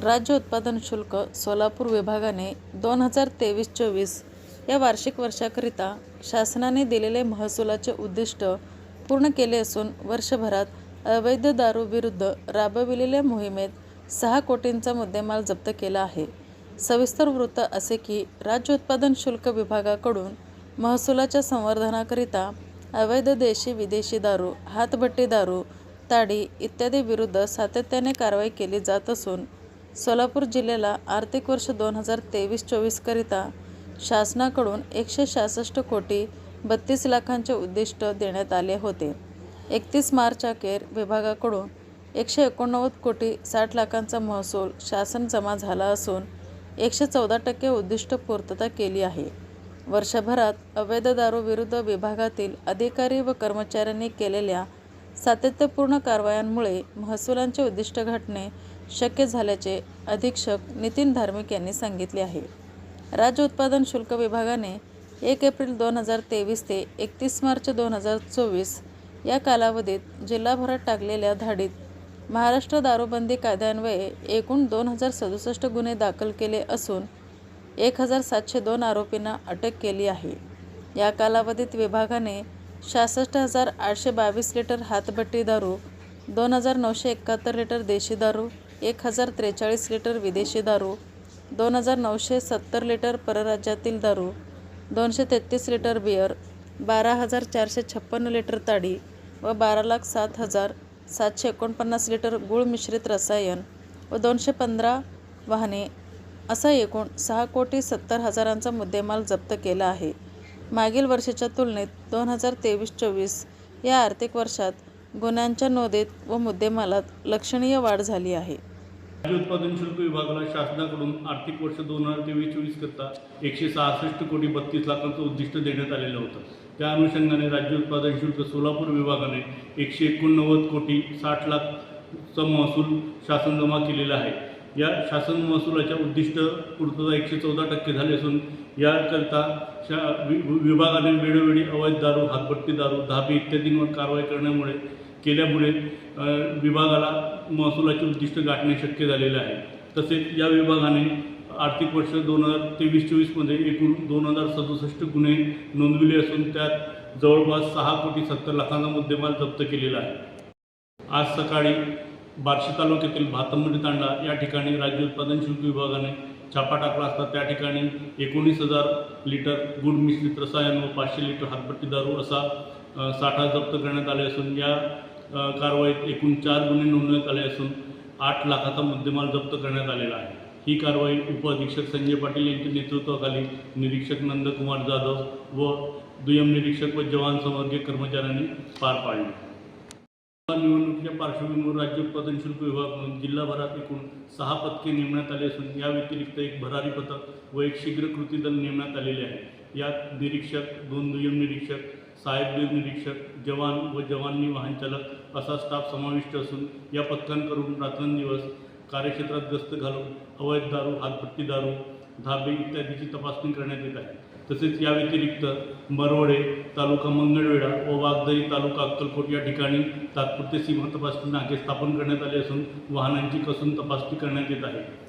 राज्य उत्पादन शुल्क सोलापूर विभागाने दोन हजार तेवीस चोवीस या वार्षिक वर्षाकरिता शासनाने दिलेले महसुलाचे उद्दिष्ट पूर्ण केले असून वर्षभरात अवैध दारूविरुद्ध राबविलेल्या मोहिमेत सहा कोटींचा मुद्देमाल जप्त केला आहे. सविस्तर वृत्त असे की राज्य उत्पादन शुल्क विभागाकडून महसुलाच्या संवर्धनाकरिता अवैध देशी विदेशी दारू हातभट्टी दारू ताडी इत्यादी विरुद्ध सातत्याने कारवाई केली जात असून सोलापूर जिल्ह्याला आर्थिक वर्ष दोन हजार तेवीस चोवीसकरिता शासनाकडून एकशे सहासष्ट कोटी बत्तीस लाखांचे उद्दिष्ट देण्यात आले होते. एकतीस मार्च अखेर विभागाकडून एकशे एकोणनव्वद कोटी साठ लाखांचा महसूल शासन जमा झाला असून एकशे चौदा टक्के उद्दिष्ट पूर्तता केली आहे. वर्षभरात अवैध दारूविरुद्ध विभागातील अधिकारी व कर्मचाऱ्यांनी केलेल्या सातत्यपूर्ण कारवायांमुळे महसुलांचे उद्दिष्ट गाठणे शक्य झाल्याचे अधीक्षक नितीन धार्मिक यांनी सांगितले आहे. राज्य उत्पादन शुल्क विभागाने एक एप्रिल दोन हजार तेवीस ते एकतीस मार्च दोन हजार चोवीस या कालावधीत जिल्हाभरात टाकलेल्या धाडीत महाराष्ट्र दारूबंदी कायद्यान्वये एकूण दोन हजार सदुसष्ट गुन्हे दाखल केले असून एक हजार सातशे दोन आरोपींना अटक केली आहे. या कालावधीत विभागाने सहासष्ट हजार आठशे बावीस लिटर हातभट्टी दारू दोन हजार नऊशे एकाहत्तर लिटर देशी दारू एक हजार त्रेचाळीस लिटर विदेशी दारू दोन हजार नऊशे सत्तर लिटर परराज्यातील दारू दोनशे तेहतीस लिटर बियर बारा हजार चारशे छप्पन्न लिटर ताडी व बारा लाख सात हजार सातशे एकोणपन्नास लिटर गूळ मिश्रित रसायन व दोनशे पंधरा वाहने असा एकूण सहा कोटी सत्तर हजारांचा मुद्देमाल जप्त केला आहे. मागील वर्षाच्या तुलनेत दोन हजार तेवीस चोवीस या आर्थिक वर्षात गुन्ह्यांच्या नोंदीत व मुद्देमालात लक्षणीय वाढ झाली आहे. राज्य उत्पादन शुल्क विभागाला शासनाकडून आर्थिक वर्ष दोन हजार तेवीस चोवीस करता एकशे सहासष्ट कोटी बत्तीस लाखांचं उद्दिष्ट देण्यात आलेलं होतं. त्या अनुषंगाने राज्य उत्पादन शुल्क सोलापूर विभागाने एकशे एकोणनव्वद कोटी साठ लाखचा महसूल शासन जमा केलेला आहे. या शासन महसुलाच्या उद्दिष्ट पूर्तता एकशे चौदा टक्के झाले असून याकरिता शा वि विभागाने वेळोवेळी अवैध दारू हातभट्टी दारू धाबे इत्यादींवर कारवाई करण्यामुळे केल्यामुळे विभागाला महसुलाचे उद्दिष्ट गाठणे शक्य झालेले आहे. तसेच या विभागाने आर्थिक वर्ष दोन हजार तेवीस चोवीसमध्ये एकूण दोन हजार सदुसष्ट गुन्हे नोंदविले असून त्यात जवळपास सहा कोटी सत्तर लाखांचा मुद्देमाल जप्त केलेला आहे. आज सकाळी बार्शी तालुक्यातील भातंबडी तांडा या ठिकाणी राज्य उत्पादन शुल्क विभागाने छापा टाकला असता त्या ठिकाणी एकोणीस हजार लिटर गुड मिश्रित रसायन व पाचशे लिटर हातपट्टी दारू असा साठा जप्त करण्यात आले असून या कारवाईत एकूण चार गुन्हे नोंदवण्यात आले असून आठ लाखाचा मुद्देमाल जप्त करण्यात आलेला आहे. ही कारवाई उपअधीक्षक संजय पाटील यांच्या नेतृत्वाखाली निरीक्षक नंदकुमार जाधव व दुय्यम निरीक्षक व जवान समर्गीय कर्मचाऱ्यांनी पार पाडली. निवडणुकीच्या पार्श्वभूमीवर राज्य उत्पादन शुल्क विभाग म्हणून जिल्हाभरात एकूण सहा पथके नेमण्यात आले असून या व्यतिरिक्त एक भरारी पथक व एक शीघ्र कृती दल नेमण्यात आलेले आहे. यात निरीक्षक दोन दुय्यम निरीक्षक साहेब निरीक्षक जवान व जवानी वाहनचालक असा स्टाफ समाविष्ट असून या पथकांकडून रात्रंदिवस कार्यक्षेत्रात गस्त घालून अवैध दारू हातपट्टी दारू धाबे इत्यादीची तपासणी करण्यात येत आहे. तसेच या व्यतिरिक्त मरवडे तालुका मंगळवेढा व वाघदरी तालुका अक्कलकोट या ठिकाणी तात्पुरते सीमा तपासणी नाके स्थापन करण्यात आले असून वाहनांची कसून तपासणी करण्यात येत आहे.